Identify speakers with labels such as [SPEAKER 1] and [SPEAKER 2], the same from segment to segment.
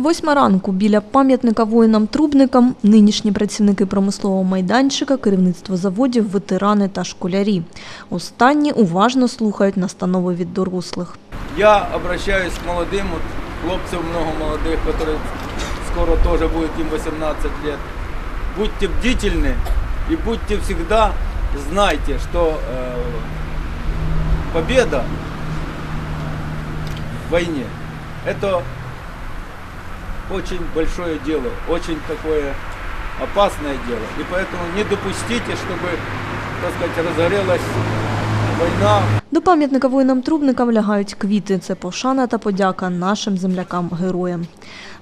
[SPEAKER 1] Восьма ранку біля пам'ятника воїнам-трубникам нинішні працівники промислового майданчика, керівництво заводів, ветерани та школярі. Останні уважно слухають настанови від дорослих.
[SPEAKER 2] Я обращаюсь к молодым, вот хлопцев много молодых, которые скоро тоже будет им 18 лет. Будьте бдительны и будьте всегда, знайте, что э, победа в войне – это очень большое дело, очень такое опасное дело. И поэтому не допустите, чтобы, так сказать, разгорелась война
[SPEAKER 1] До пам'ятника воїнам-трубникам лягають квіти. Це пошана та подяка нашим землякам-героям.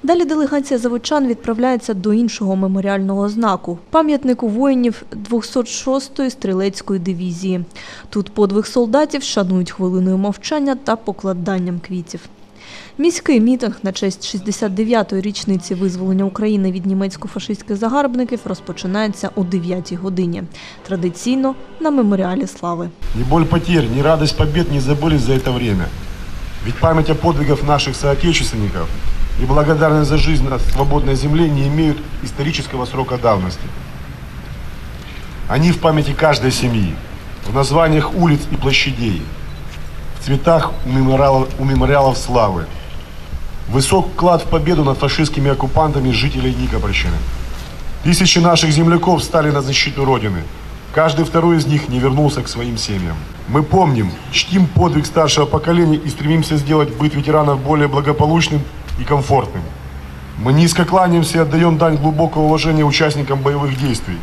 [SPEAKER 1] Далі делегація заводчан відправляється до іншого меморіального знаку – пам'ятнику воїнів 206-ї стрілецької дивізії. Тут подвиг солдатів шанують хвилиною мовчання та покладанням квітів. Міський мітинг на честь 69-ї річниці визволення України від німецько-фашистських загарбників розпочинається о 9-й годині. Традиційно на меморіалі слави.
[SPEAKER 3] Ни боль потерь, ни радость побед не забылись за это время. Ведь память о подвигах наших соотечественников и благодарность за жизнь на свободной земле не имеют исторического срока давности. Они в памяти каждой семьи, в названиях улиц и площадей, цветах у мемориалов, у мемориалов славы. Высок вклад в победу над фашистскими оккупантами жителей Никопольщины. Тысячи наших земляков стали на защиту Родины. Каждый второй из них не вернулся к своим семьям. Мы помним, чтим подвиг старшего поколения и стремимся сделать быт ветеранов более благополучным и комфортным. Мы низко кланяемся и отдаем дань глубокого уважения участникам боевых действий,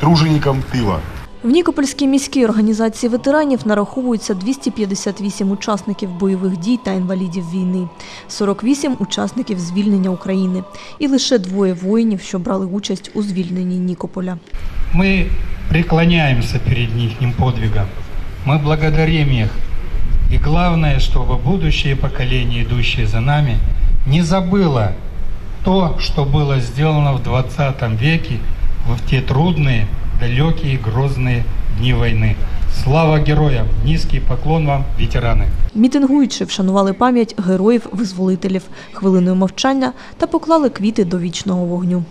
[SPEAKER 3] труженикам тыла.
[SPEAKER 1] В Нікопольській міській організації ветеранів нараховується 258 учасників бойових дій та інвалідів війни, 48 учасників звільнення України і лише двоє воїнів, що брали участь у звільненні Нікополя.
[SPEAKER 4] Мы преклоняемся перед их подвигом. Мы благодарим их. И главное, чтобы будущее поколение, идущее за нами, не забыло то, что было сделано в 20 веке в те трудные, далекие, грозные дни войны. Слава героям! Низкий поклон вам, ветераны!
[SPEAKER 1] Мітингуючи вшанували пам'ять героїв-визволителів хвилиною мовчання та поклали квіти до вічного вогню.